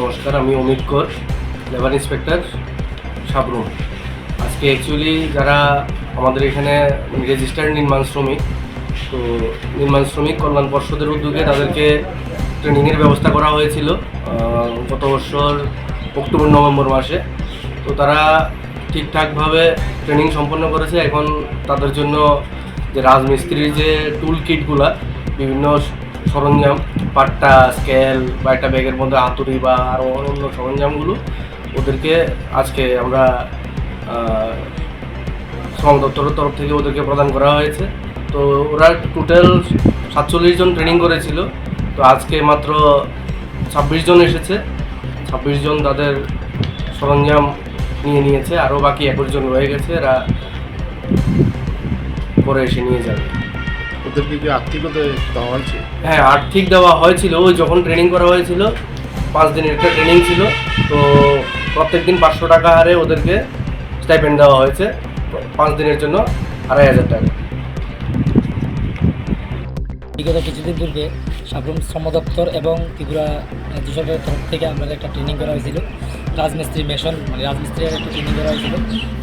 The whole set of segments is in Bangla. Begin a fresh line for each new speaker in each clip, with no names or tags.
নমস্কার, আমি অমিত কর, লেবার ইন্সপেক্টর সাবরুম। আজকে অ্যাকচুয়ালি যারা আমাদের এখানে রেজিস্টার্ড নির্মাণ শ্রমিক, তো নির্মাণ শ্রমিক কল্যাণ পর্ষদের উদ্যোগে তাদেরকে ট্রেনিংয়ের ব্যবস্থা করা হয়েছিল গত বছর অক্টোবর, নভেম্বর মাসে। তো তারা ঠিকঠাকভাবে ট্রেনিং সম্পন্ন করেছে। এখন তাদের জন্য যে রাজমিস্ত্রির যে টুল কিটগুলা বিভিন্ন সরঞ্জাম, পাট্টা স্কেল বা একটা ব্যাগের মধ্যে হাতুড়ি বা আরও অন্য সরঞ্জামগুলো ওদেরকে আজকে আমরা শ্রম দপ্তরের তরফ থেকে ওদেরকে প্রদান করা হয়েছে। তো ওরা টোটাল সাতচল্লিশ জন ট্রেনিং করেছিল। তো আজকে মাত্র ছাব্বিশ জন এসেছে। ছাব্বিশ জন তাদের সরঞ্জাম নিয়ে নিয়েছে। আরও বাকি একুশ জন রয়ে গেছে। এরা পরে এসে নিয়ে যাবে।
ওদেরকে কি আর্থিকতা দেওয়া হয়েছে?
হ্যাঁ আর্থিক দেওয়া হয়েছিল। যখন ট্রেনিং করা হয়েছিল, পাঁচ দিনের একটা ট্রেনিং ছিল, তো প্রত্যেক দিন পাঁচশো টাকা হারে ওদেরকে স্টাইপেন্ড দেওয়া হয়েছে, পাঁচ দিনের জন্য আড়াই হাজার টাকা।
বিগত কিছুদিন পূর্বে সাবরুম শ্রম দপ্তর এবং ত্রিপুরা রাজ্য সরকারের তরফ থেকে আমাদের একটা ট্রেনিং করা হয়েছিল। রাজমিস্ত্রি মেশন মানে রাজমিস্ত্রির একটা ট্রেনিং করা হয়েছিল।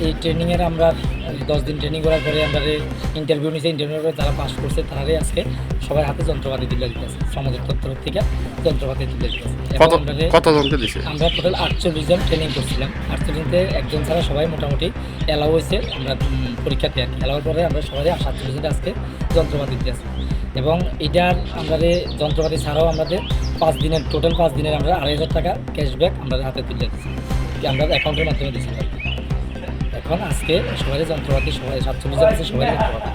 এই ট্রেনিংয়ের আমরা দশ দিন ট্রেনিং করার পরে আমরা ইন্টারভিউ নিয়েছি ইন্টারভিউ করে যারা পাস করছে তারাই আজকে সবার হাতে যন্ত্রপাতি তুলে দিতেছে শ্রম দপ্তর তরফ থেকে যন্ত্রপাতি তুলে দিতেছে আমরা টোটাল আটচল্লিশ জন ট্রেনিং করছিলাম। আটচল্লিশতে একজন ছাড়া সবাই মোটামুটি এলাও হয়েছে। আমরা পরীক্ষাতে আর কি এলাওয়ার পরে আমরা সবাই সাতচল্লিশ জন আজকে যন্ত্রপাতি দিয়েছি এবং এটার আমাদের যন্ত্রপাতি ছাড়াও আমাদের পাঁচ দিনের টোটাল পাঁচ দিনের আমরা আড়াই হাজার টাকা ক্যাশব্যাক আমরা হাতে তুলে দিচ্ছি। আমরা অ্যাকাউন্টের মাধ্যমে দিচ্ছি। এখন আজকে সবাই যন্ত্রপাতি সবাই সাতচল্লিশ আছে সবাই যন্ত্রপাতি।